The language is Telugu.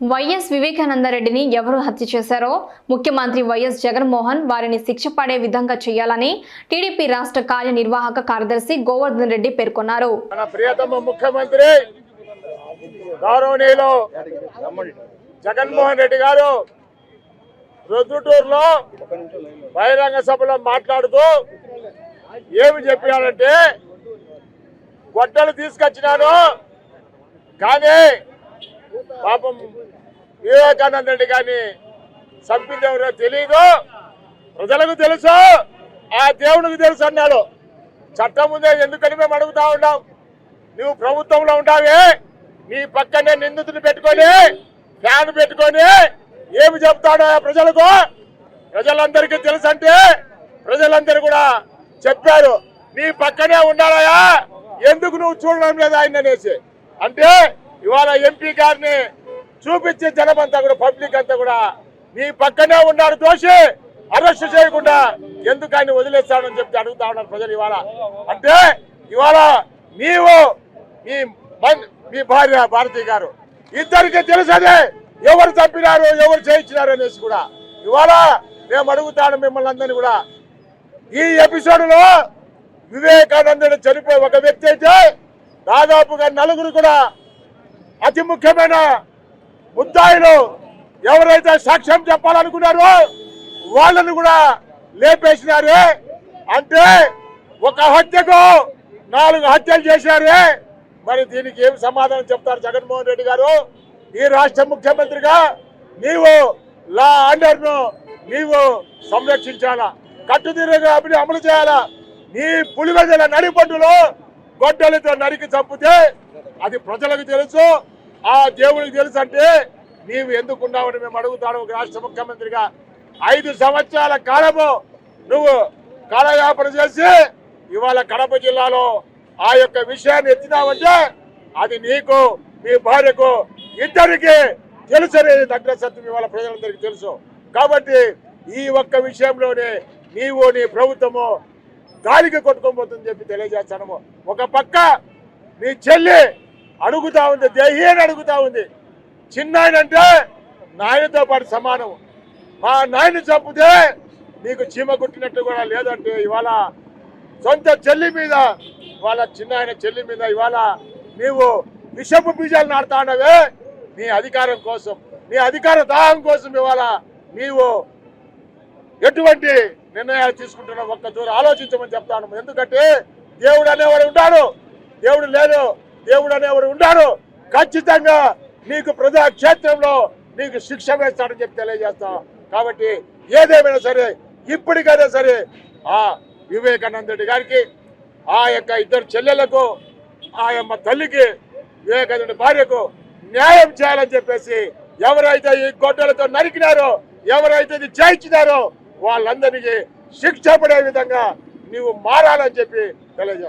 వైఎస్ వివేకానందరెడ్డిని ఎవరు హత్య చేశారో ముఖ్యమంత్రి వైఎస్ జగన్మోహన్ వారిని శిక్ష పడే విధంగా చేయాలని టీడీపీ రాష్ట్ర కార్యనిర్వాహక కార్యదర్శి గోవర్ధన్ రెడ్డి పేర్కొన్నారు. మన ప్రియతమ ముఖ్యమంత్రి గౌరవనీయులు జగన్మోహన్ రెడ్డి గారు రొద్దుటూరులో బహిరంగ సభలో మాట్లాడుతూ ఏమి చెప్పారంటే గొడ్డలు తీసుకొచ్చినాను కానీ పాపం వివేకానంద రెడ్డి గారిని చంపింది ఎవరో తెలియదు ప్రజలకు తెలుసు. ఆ దేవునికి తెలుసు అన్నాడు. చట్టం ఉందే ఎందుకని మేము అడుగుతా ఉన్నాం. నువ్వు ప్రభుత్వంలో ఉండావే. నీ పక్కనే నిందితుని పెట్టుకొని ఫ్యాన్ పెట్టుకొని ఏమి చెప్తాడో ప్రజలకు? ప్రజలందరికీ తెలుసు అంటే ప్రజలందరూ కూడా చెప్పారు. నీ పక్కనే ఉండాలయా ఎందుకు నువ్వు చూడడం లేదు ఆయన అనేసి. అంటే ఇవాళ ఎంపీ గారిని చూపించి జనమంతా కూడా పబ్లిక్ అంతా కూడా నీ పక్కనే ఉన్నాడు దోషి. అరెస్ట్ చేయకుండా ఎందుకు ఆయన వదిలేస్తాడని చెప్పి అడుగుతా ఉన్నారు ప్రజలు ఇవాళ. అంటే ఇవాళ నీవు మీ మన్- మీ భార్య భారతి గారు. ఇద్దరికి తెలుసనే ఎవరు చంపినారు ఎవరు చేయించినారు అనేసి కూడా. ఇవాళ మేము అడుగుతాను మిమ్మల్ని అందరినీ కూడా. ఈ ఎపిసోడ్లో వివేకానందుడు చనిపోయే ఒక వ్యక్తి అయితే దాదాపుగా నలుగురు కూడా అతి ముఖ్యమైన ముద్దాయిలు ఎవరైతే సాక్ష్యం చెప్పాలనుకున్నారో వాళ్ళను కూడా లేపేసినారు. అంటే ఒక హత్యకు నాలుగు హత్యలు చేశారే మరి దీనికి ఏం సమాధానం చెప్తారు జగన్మోహన్ రెడ్డి గారు? ఈ రాష్ట్ర ముఖ్యమంత్రిగా నీవు లా ఆర్డర్ను నీవు సంరక్షించాలా? కట్టుదిరగా అభిని అమలు చేయాలా? నీ పులివెదల నడిపట్టులో గొడ్డలతో నరికి చంపితే అది ప్రజలకు తెలుసు. ఆ దేవుడికి తెలుసు అంటే నీవు ఎందుకున్నావని మేము అడుగుతాడు ఒక రాష్ట్ర ముఖ్యమంత్రిగా. ఐదు సంవత్సరాల కాలము నువ్వు కాలయాపన చేసి ఇవాళ కడప జిల్లాలో ఆ యొక్క విషయాన్ని ఎత్తినావంటే అది నీకు మీ భార్యకు ఇద్దరికి తెలుసు అనేది దగ్గర సత్యం ఇవాళ ప్రజలందరికీ తెలుసు. కాబట్టి ఈ ఒక్క విషయంలోనే నీవు నీ ప్రభుత్వము దానికి కొట్టుకోబోతుందని చెప్పి తెలియజేస్తాను. ఒక పక్క నీ చెల్లి అడుగుతా ఉంది దేహి అని అడుగుతా ఉంది. చిన్నాయనంటే నాయనతో పాటు సమానం మా నాయన చంపితే నీకు చీమ కుట్టినట్టు కూడా లేదంటే ఇవాళ సొంత చెల్లి మీద వాళ్ళ చిన్నాయన చెల్లి మీద ఇవాళ నీవు విషపు బీజాలు నాడుతానవే నీ అధికారం కోసం. నీ అధికార దాహం కోసం ఇవాళ నీవు ఎటువంటి నిర్ణయాలు తీసుకుంటున్నావు? ఒక్క దూరం ఆలోచించమని చెప్తాను. ఎందుకంటే దేవుడు అనేవాడు ఉంటాడు దేవుడు లేదు దేవుడు అనేవాడు ఉంటాడు ఖచ్చితంగా నీకు ప్రజా క్షేత్రంలో నీకు శిక్ష వేస్తాడని చెప్పి తెలియజేస్తాం. కాబట్టి ఏదేమైనా సరే ఇప్పటికైనా సరే ఆ వివేకానంద రెడ్డి గారికి ఆ యొక్క ఇద్దరు చెల్లెలకు ఆ యొక్క తల్లికి వివేకానంద భార్యకు న్యాయం చేయాలని చెప్పేసి ఎవరైతే ఈ గొడ్డలతో నరికినారో ఎవరైతే ఇది చేయించినారో వాళ్ళందరికీ శిక్ష పడే విధంగా నీవు మారాలని చెప్పి తెలియజేస్తాను